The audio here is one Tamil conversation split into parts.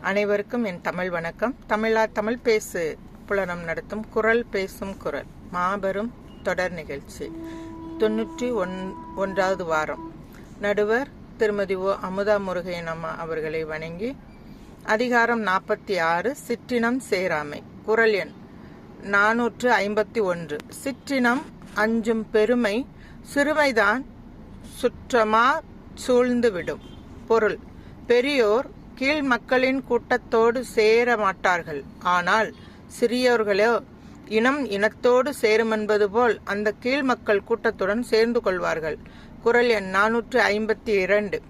அனைவருக்கும் என் தமிழ் வணக்கம். தமிழா தமிழ் பேசு புலனம் நடத்தும் குரல் பேசும் குரல். மாபெரும் தொடர் நிகழ்ச்சி. தொண்ணூற்றி ஒன் ஒன்றாவது வாரம். நடுவர் திருமதி ஓ அமுதா முருகையன் அம்மா அவர்களை வணங்கி அதிகாரம் நாற்பத்தி ஆறு சிற்றினம் சேராமை. குரல் எண் நானூற்று ஐம்பத்தி ஒன்று. சிற்றினம் அஞ்சும் பெருமை சிறுமைதான் சுற்றமா சூழ்ந்துவிடும். பொருள் பெரியோர் கீழ் மக்களின் கூட்டத்தோடு சேர மாட்டார்கள். ஆனால் சிறியோர்களோ இனம் இனத்தோடு சேருமென்பது போல் அந்த கீழ் மக்கள் கூட்டத்துடன் சேர்ந்து கொள்வார்கள். குரல் எண் நானூற்று ஐம்பத்தி இரண்டு.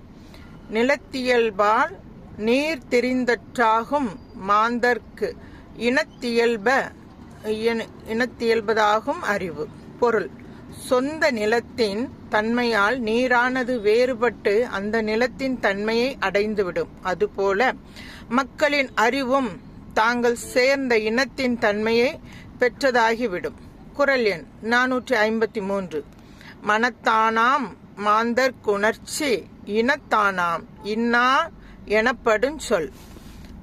நிலத்தியல்பால் நீர் திரிந்தற்றாகும் மாந்தர்க்கு இனத்தியல்ப இன- இனத்தியல்பதாகும் அறிவு. பொருள். சொந்த நிலத்தின் தன்மையால் நீரானது வேறுபட்டு அந்த நிலத்தின் தன்மையை அடைந்துவிடும். அதுபோல மக்களின் அறிவும் தாங்கள் சேர்ந்த இனத்தின் தன்மையை பெற்றதாகிவிடும். குரல் எண் நானூற்றி ஐம்பத்தி மூன்று. மனத்தானாம் மாந்தர்க்குணர்ச்சி இனத்தானாம் இன்னா எனப்படும் சொல்.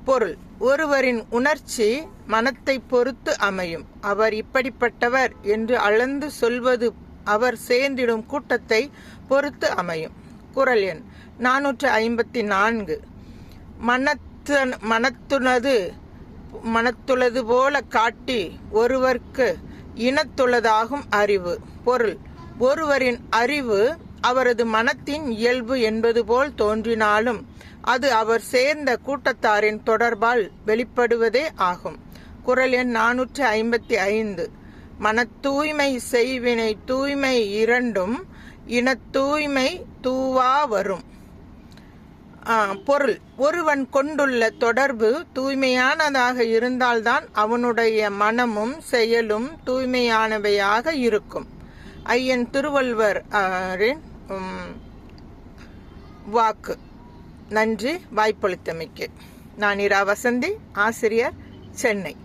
பொருள். ஒருவரின் உணர்ச்சி மனத்தை பொறுத்து அமையும். அவர் இப்படிப்பட்டவர் என்று அளந்து சொல்வது அவர் சேர்ந்திடும் கூட்டத்தை பொறுத்து அமையும். குரல் எண் நானூற்று ஐம்பத்தி நான்கு. மனத்து மனத்துனது மனத்துளது போல காட்டி ஒருவர்க்கு இனத்துளதாகும் அறிவு. பொருள். ஒருவரின் அறிவு அவரது மனத்தின் இயல்பு என்பது போல் தோன்றினாலும் அது அவர் சேர்ந்த கூட்டத்தாரின் தொடர்பால் வெளிப்படுவதே ஆகும். குரல் எண் நானூற்றி ஐம்பத்தி ஐந்து. மனத்தூய்மை செய்வினை தூய்மை இரண்டும் இனத்தூய்மை தூவா வரும். பொருள். ஒருவன் கொண்டுள்ள தொடர்பு தூய்மையானதாக இருந்தால்தான் அவனுடைய மனமும் செயலும் தூய்மையானவையாக இருக்கும். ஐயன் திருவள்ளுவர் ஆரின், வாக்கு. நன்றி வாய்ப்பளித்தமைக்கு. நான் இரா வசந்தி ஆசிரியர் சென்னை.